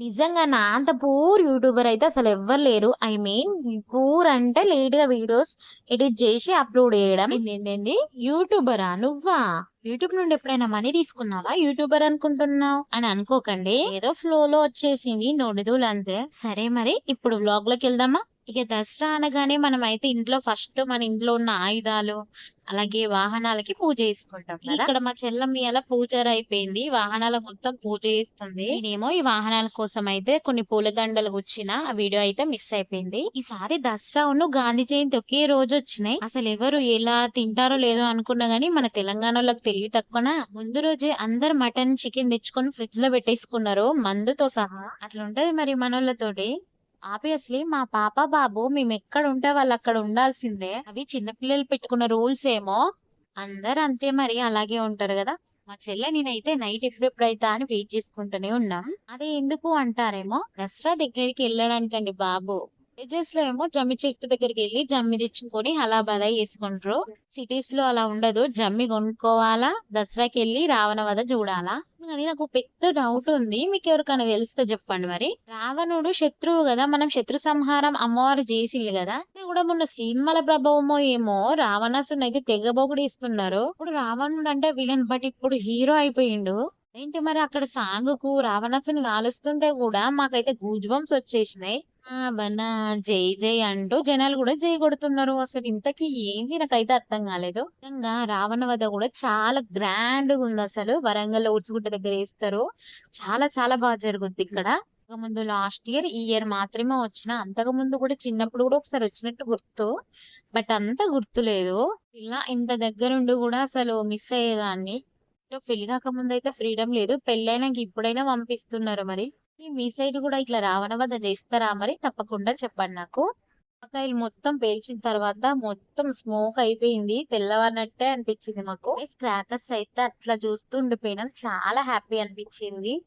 నిజంగా నా అంత పూర్ యూట్యూబర్ అయితే అసలు ఎవ్వరు లేరు. ఐ మీన్ పూర్ అంటే లేట్గా వీడియోస్ ఎడిట్ చేసి అప్లోడ్ చేయడం. ఏంది యూట్యూబరా? నువ్వా? యూట్యూబ్ నుండి ఎప్పుడైనా మనీ తీసుకున్నావా? యూట్యూబర్ అనుకుంటున్నావు? అని అనుకోకండి. ఏదో ఫ్లో లో వచ్చేసింది నోడిదూలు అంతే సరే మరి ఇప్పుడు వ్లాగ్లోకి వెళ్దామా? ఇక దసరా అనగానే మనం అయితే ఇంట్లో ఫస్ట్ మన ఇంట్లో ఉన్న ఆయుధాలు అలాగే వాహనాలకి పూజ చేసుకుంటాం. ఇక్కడ మా చెల్లమ్మ ఇలా పూజారి అయిపోయింది వాహనాలకు మొత్తం పూజ చేస్తుంది. నేనేమో ఈ వాహనాల కోసం అయితే కొన్ని పూలదండలు గుచ్చిన ఆ వీడియో అయితే మిస్ అయిపోయింది. ఈసారి దసరా ఉన్ను గాంధీ జయంతి ఒకే రోజు వచ్చినాయి. అసలు ఎవరు ఎలా తింటారో లేదో అనుకున్నా గానీ మన తెలంగాణలోకి తెలివి తక్కువనా ముందు రోజే అందరు మటన్ చికెన్ తెచ్చుకొని ఫ్రిడ్జ్లో పెట్టేసుకున్నారు మందుతో సహా. అట్లా ఉంటది మరి మనోళ్ళతోటి. ఆబ్వియస్లీ మా పాప బాబు మేము ఎక్కడ ఉంటే వాళ్ళు అక్కడ ఉండాల్సిందే. అవి చిన్నపిల్లలు పెట్టుకున్న రూల్స్ ఏమో. అందరు అంతే మరి అలాగే ఉంటారు కదా. మా చెల్లె నేనైతే నైట్ ఎప్పుడెప్పుడైతా అని వెయిట్ చేసుకుంటూనే ఉన్నాం. అదే ఎందుకు అంటారేమో? దసరా దగ్గరికి వెళ్ళడానికండి బాబు. విలేజెస్లో ఏమో జమ్మి చెట్టు దగ్గరికి వెళ్ళి జమ్మి తెచ్చుకొని అలా బలా వేసుకుంటారు. సిటీస్లో అలా ఉండదు. జమ్మి కొనుక్కోవాలా? దసరాకి వెళ్ళి రావణ వద చూడాలా? కానీ నాకు పెద్ద డౌట్ ఉంది. మీకు ఎవరికైనా తెలుస్తే చెప్పండి మరి. రావణుడు శత్రువు కదా. మనం శత్రు సంహారం అమ్మవారు చేసింది కదా. కూడా మొన్న సినిమాల ప్రభావమో ఏమో రావణాసుని అయితే తెగబొగుడు ఇస్తున్నారు ఇప్పుడు రావణుడు అంటే విలన్ బట్ ఇప్పుడు హీరో అయిపోయిండు. ఏంటి మరి అక్కడ సాంగ్కు రావణాసుని కాలుస్తుంటే కూడా మాకైతే గూజ్ బంప్స్ వచ్చేసినాయి. ఆ! జై జై అంటూ జనాలు కూడా జై కొడుతున్నారు. అసలు ఇంతకీ ఏంది? నాకైతే అర్థం కాలేదు. నిజంగా రావణ వధ కూడా చాలా గ్రాండ్గా ఉంది అసలు. వరంగల్ ఊడ్చుగుట్ట దగ్గర వేస్తారు. చాలా చాలా బాగా జరుగుద్ది ఇక్కడ. ముందు లాస్ట్ ఇయర్ ఈ ఇయర్ మాత్రమే వచ్చిన. అంతకుముందు కూడా చిన్నప్పుడు కూడా ఒకసారి వచ్చినట్టు గుర్తు. బట్ అంత గుర్తులేదు ఇలా ఇంత దగ్గరుండి కూడా అసలు మిస్ అయ్యేదాన్ని. పెళ్ళి కాకముందు అయితే ఫ్రీడమ్ లేదు. పెళ్ళైనాక ఇప్పుడైనా పంపిస్తున్నారు మరి. మీ సైడ్ కూడా ఇట్లా రావణ వద్ద చేస్తారా మరి? తప్పకుండా చెప్పండి నాకు. ఆకాయలు మొత్తం పేల్చిన తర్వాత మొత్తం స్మోక్ అయిపోయింది. తెల్లవారినట్టే అనిపించింది మాకు. క్రాకర్స్ అయితే అట్లా చూస్తూ ఉండిపోయినాం. చాలా హ్యాపీ అనిపించింది.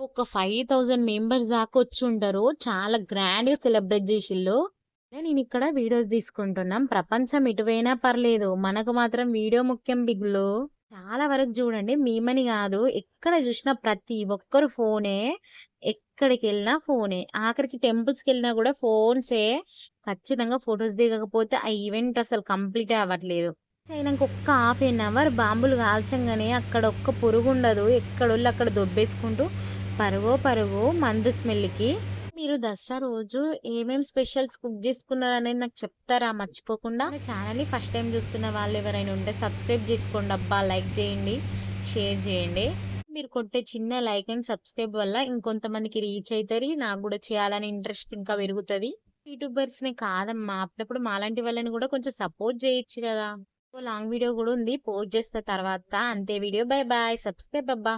ఒక ఫైవ్ థౌజండ్ మెంబర్స్ దాకా వచ్చి ఉంటారు చాలా గ్రాండ్గా సెలబ్రేట్ చేసిళ్ళు. నేను ఇక్కడ వీడియోస్ తీసుకుంటున్నాం. ప్రపంచం ఇటువైనా పర్లేదు. మనకు మాత్రం వీడియో ముఖ్యం బిగ్లు. చాలా వరకు చూడండి మేమని కాదు ఎక్కడ చూసినా ప్రతి ఒక్కరు ఫోనే ఎక్కడికి వెళ్ళినా ఫోనే. ఆఖరికి టెంపుల్స్కి వెళ్ళినా కూడా ఫోన్సే. ఖచ్చితంగా ఫొటోస్ దిగకపోతే ఆ ఈవెంట్ అసలు కంప్లీట్ అవ్వట్లేదు. అయినాక ఒక్క హాఫ్ ఎన్ అవర్ బాంబులు కాల్చంగానే అక్కడ ఒక్క పురుగు ఉండదు ఎక్కడోళ్ళు అక్కడ దొబ్బేసుకుంటూ పరుగో పరుగు మందు స్మెల్కి మీరు దసరా రోజు ఏమేం స్పెషల్స్ కుక్ చేసుకున్నారు అనేది నాకు చెప్తారా? మర్చిపోకుండా. ఛానల్ని ఫస్ట్ టైం చూస్తున్న వాళ్ళు ఎవరైనా ఉంటే సబ్స్క్రైబ్ చేసుకోండి అబ్బా. లైక్ చేయండి షేర్ చేయండి. మీరు కొట్టే చిన్న లైక్ అండ్ సబ్స్క్రైబ్ వల్ల ఇంకొంతమందికి రీచ్ అవుతుంది నాకు కూడా చేయాలని ఇంట్రెస్ట్ ఇంకా పెరుగుతుంది. యూట్యూబర్స్ని కాదమ్మా. అప్పుడప్పుడు మాలాంటి వాళ్ళని కూడా కొంచెం సపోర్ట్ చేయొచ్చు కదా. లాంగ్ వీడియో కూడా ఉంది. పోస్ట్ చేస్తా తర్వాత. అంతే. వీడియో బై బాయ్ సబ్స్క్రైబ్ అబ్బా.